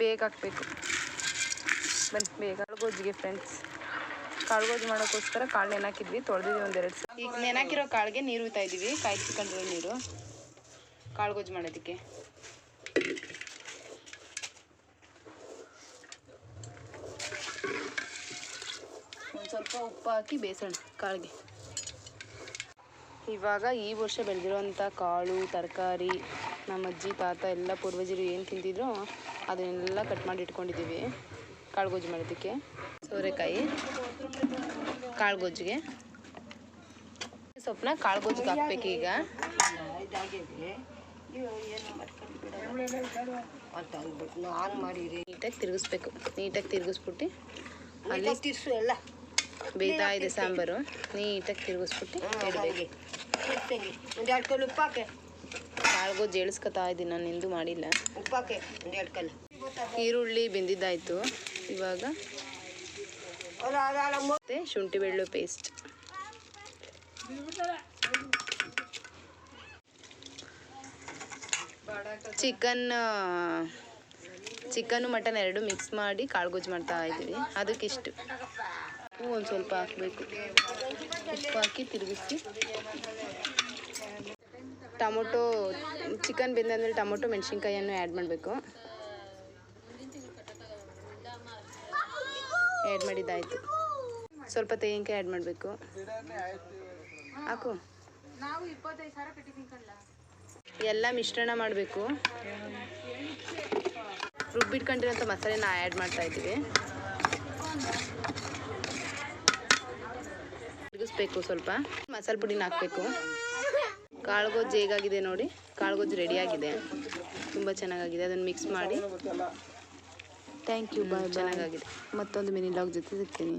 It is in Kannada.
ಬೇಗ ಹಾಕಬೇಕು. ಬನ್ನಿ, ಬೇಗ. ಕಾಳುಗೋಜಿಗೆ ಫ್ರೆಂಡ್ಸ್ ಕಾಳುಗೋಜು ಮಾಡೋಕ್ಕೋಸ್ಕರ ಕಾಳು ನೆನಾಕಿದ್ವಿ, ತೊಳೆದಿದ್ವಿ ಒಂದೆರಡು ಸಲ. ಈಗ ನೆನಾಕಿರೋ ಕಾಳಿಗೆ ನೀರು ಉಯ್ತಾ ಇದ್ದೀವಿ. ಕಾಯಿಸ್ಕೊಂಡಿರೋ ನೀರು. ಕಾಳುಗೋಜು ಮಾಡೋದಕ್ಕೆ. ಒಂದು ಸ್ವಲ್ಪ ಉಪ್ಪು ಹಾಕಿ ಬೇಯಿಸೋಣ ಕಾಳಿಗೆ. ಇವಾಗ ಈ ವರ್ಷ ಬೆಳೆದಿರೋಂಥ ಕಾಳು ತರಕಾರಿ ನಮ್ಮ ಅಜ್ಜಿ ತಾತ ಎಲ್ಲ ಪೂರ್ವಜರು ಏನು ತಿಂತಿದ್ರು ಅದನ್ನೆಲ್ಲ ಕಟ್ ಮಾಡಿ ಇಟ್ಕೊಂಡಿದ್ದೀವಿ. ಕಾಳು ಗೊಜ್ಜು ಮಾಡೋದಕ್ಕೆ. ಸೋರೆಕಾಯಿ ಕಾಳುಗೊಜ್ಜಿಗೆ ಸೊಪ್ಪನ್ನ ಕಾಳುಗೊಜ್ಜಿಗೆ ಹಾಕ್ಬೇಕು ಈಗ. ನೀಟಾಗಿ ತಿರುಗಿಸ್ಬೇಕು. ನೀಟಾಗಿ ತಿರುಗಿಸ್ಬಿಟ್ಟು ಅಲ್ಲಿ ತಿರ್ಸು ಎಲ್ಲ. ಬೇಯ್ತಾ ಇದೆ ಸಾಂಬಾರು. ನೀಟಾಗಿ ತಿರುಗಿಸ್ಬಿಟ್ಟು ಇಡಬೇಕು ತಿರ್ಸಂಗಿ ಒಂದು ಎರಡು ಕಲ್ಲು ಉಪ್ಪಾಕೆ. ಜೇಳಿಸ್ಕೊತಾ ಇದ್ದೀನಿ ನಾನು ನಿಂದು ಮಾಡಿಲ್ಲ. ಉಪ್ಪಾಕೆ ಒಂದು ಎರಡು ಕಲ್ಲು. ಈರುಳ್ಳಿ ಬೆಂದಿದ್ದಾಯಿತು. ಇವಾಗ ಮತ್ತು ಶುಂಠಿ ಬೆಳ್ಳು ಪೇಸ್ಟ್. ಚಿಕನ್ ಚಿಕನ್ ಮಟನ್ ಎರಡು ಮಿಕ್ಸ್ ಮಾಡಿ ಕಾಳುಗೊಜ್ಜು ಮಾಡ್ತಾ ಇದ್ದೀವಿ. ಅದಕ್ಕಿಷ್ಟು. ಉಪ್ಪು ಒಂದು ಸ್ವಲ್ಪ ಹಾಕಬೇಕು. ಉಪ್ಪು ಹಾಕಿ ತಿರುಗಿಸಿ. ಟೊಮೊಟೊ ಚಿಕನ್ ಬೆಂದಾದ್ಮೇಲೆ ಟೊಮೊಟೊ ಮೆಣಸಿನ್ಕಾಯಿಯನ್ನು ಆ್ಯಡ್ ಮಾಡಬೇಕು. ಆ್ಯಡ್ ಮಾಡಿದ್ದಾಯಿತು. ಸ್ವಲ್ಪ ತೆಂಗಿನಕಾಯಿ ಆ್ಯಡ್ ಮಾಡಬೇಕು. ಹಾಕು. ಎಲ್ಲ ಮಿಶ್ರಣ ಮಾಡಬೇಕು. ರುಬ್ಬಿಟ್ಕೊಂಡಿರೋಂಥ ಮಸಾಲೆನ ಆ್ಯಡ್ ಮಾಡ್ತಾ ಇದ್ದೀವಿ. ತಿರುಗಿಸ್ಬೇಕು ಸ್ವಲ್ಪ. ಮಸಾಲೆ ಪುಡಿನ ಹಾಕಬೇಕು. ಕಾಳುಗೊಜ್ಜು ಹೇಗಾಗಿದೆ ನೋಡಿ. ಕಾಳುಗೊಜ್ಜು ರೆಡಿಯಾಗಿದೆ. ತುಂಬ ಚೆನ್ನಾಗಾಗಿದೆ. ಅದನ್ನು ಮಿಕ್ಸ್ ಮಾಡಿ. ಥ್ಯಾಂಕ್ ಯು ಬಾಯ್ ಚೆನ್ನಾಗಾಗಿದೆ. ಮತ್ತೊಂದು ಮಿನಿ ಲಾಗ್ ಜೊತೆ ಸಿಗ್ತೀನಿ.